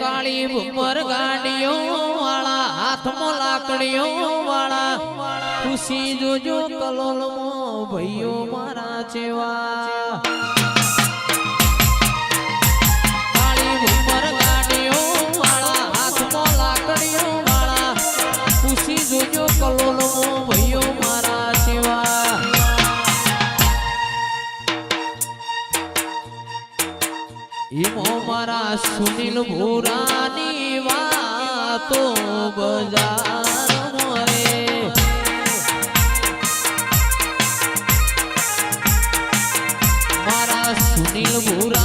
કાળી ઉપર ગાડીઓ વાળા હાથમાં લાકડીઓ વાળા ખુશી જોજો કલોલમો ભૈયો મારા જેવા. ઈમો મારા સુનિલ ભૂરાની વાતો બજાર મારા સુનિલ ભૂરા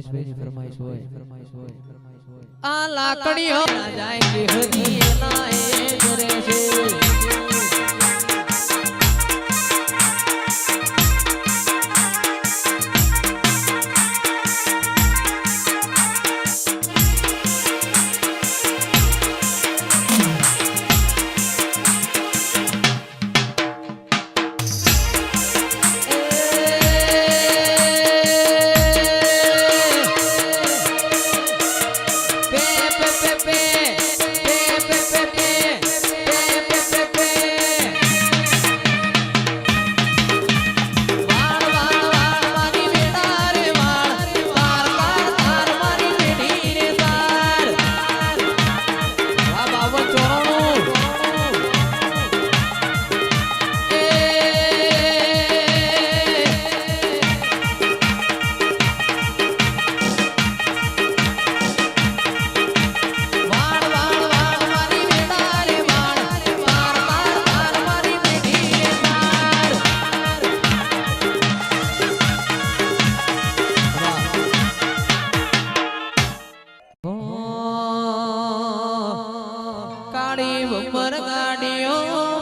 પરમેશ્વરની ફરમાઈશ હોય. ફરમાઈશ હોય. આ લાકડીઓ જાય ખબર કાઢ્યો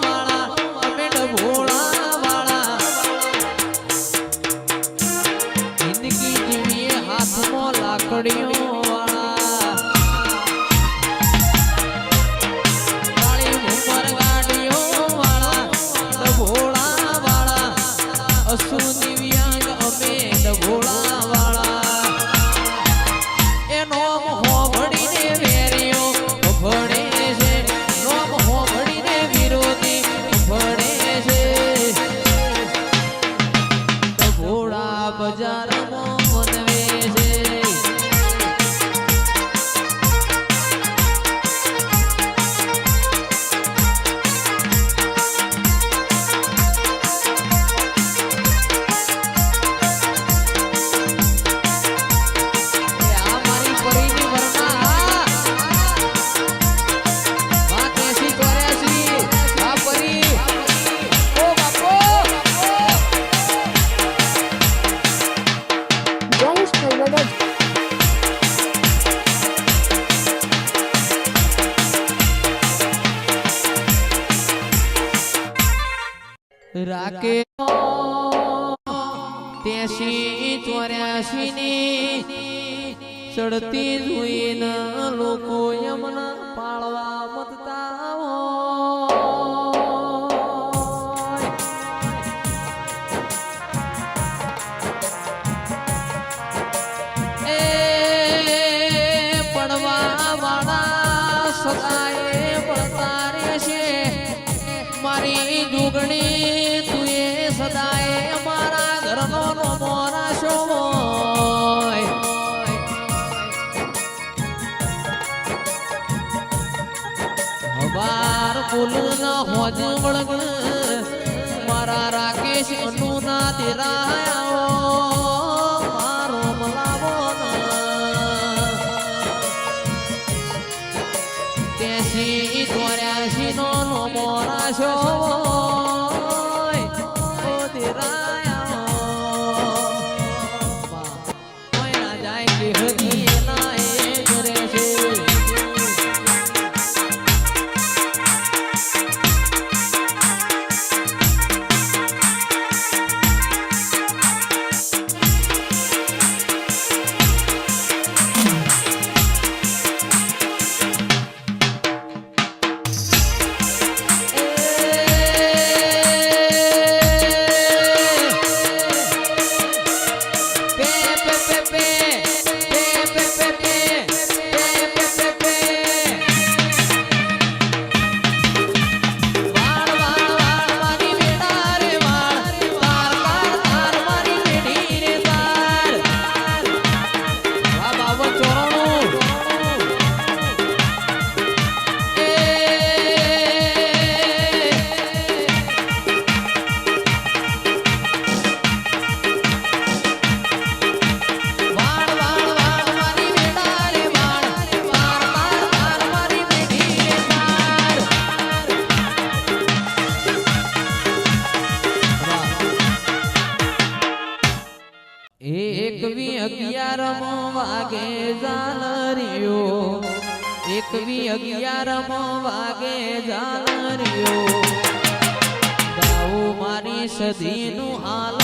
રાખે ત્યાંશી ચોર્યાસી ની ચડતી જોઈને લોકો યમના પાળવા મતતા હોય. મારી દુગણી રાયા વાગે ઝાલરિયો એકવી અગિયારમો વાગે ઝાલરિયો ગાઉ મારી સદીનું હાલ